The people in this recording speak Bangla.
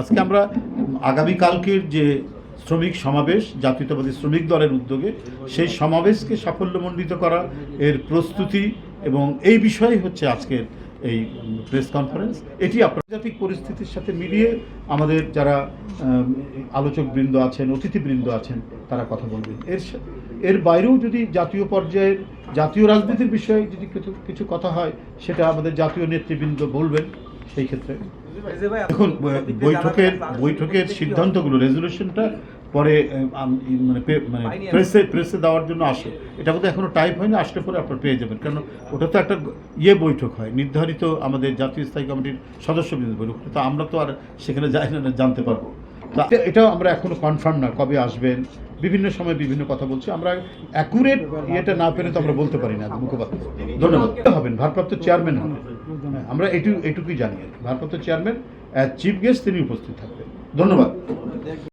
আজকে আমরা আগামীকালকের যে শ্রমিক সমাবেশ, জাতীয়তাবাদী শ্রমিক দলের উদ্যোগে, সেই সমাবেশকে সাফল্যমণ্ডিত করা এর প্রস্তুতি এবং এই বিষয়ে হচ্ছে আজকের এই প্রেস কনফারেন্স। এটি আন্তর্জাতিক পরিস্থিতির সাথে মিলিয়ে আমাদের যারা আলোচকবৃন্দ আছেন, অতিথিবৃন্দ আছেন, তারা কথা বলবেন। এর এর বাইরেও যদি জাতীয় পর্যায়ের, জাতীয় রাজনীতির বিষয়ে যদি কিছু কিছু কথা হয়, সেটা আমাদের জাতীয় নেতৃবৃন্দ বলবেন, সেই ক্ষেত্রে দেখুন ব- বৈঠকের বৈঠকের সিদ্ধান্তগুলো রেজলিউশনটা পরে মানে মানে প্রেসে প্রেসে দেওয়ার জন্য আসে। এটা বোধহয় এখনও টাইপ হয়নি আসলে পরে আপনারা পেয়ে যাবেন। কারণ ওটা তো একটা ইয়ে বৈঠক হয় নির্ধারিত আমাদের জাতীয় স্থায়ী কমিটির সদস্যবৃন্দ বৈঠক। তো আমরা তো আর সেখানে যাই না জানতে পারব। এটাও আমরা এখনও কনফার্ম না কবে আসবেন। বিভিন্ন সময় বিভিন্ন কথা বলছি আমরা অ্যাকুরেট ইয়েটা না পেরে তো আমরা বলতে পারি না মুখপাত্র। ধন্যবাদ। হবেন ভারপ্রাপ্ত চেয়ারম্যান হবেন আমরা এটু এটুকুই জানি আর কি। ভারপ্রাপ্ত চেয়ারম্যান চিফ গেস্ট তিনি উপস্থিত থাকবেন ধন্যবাদ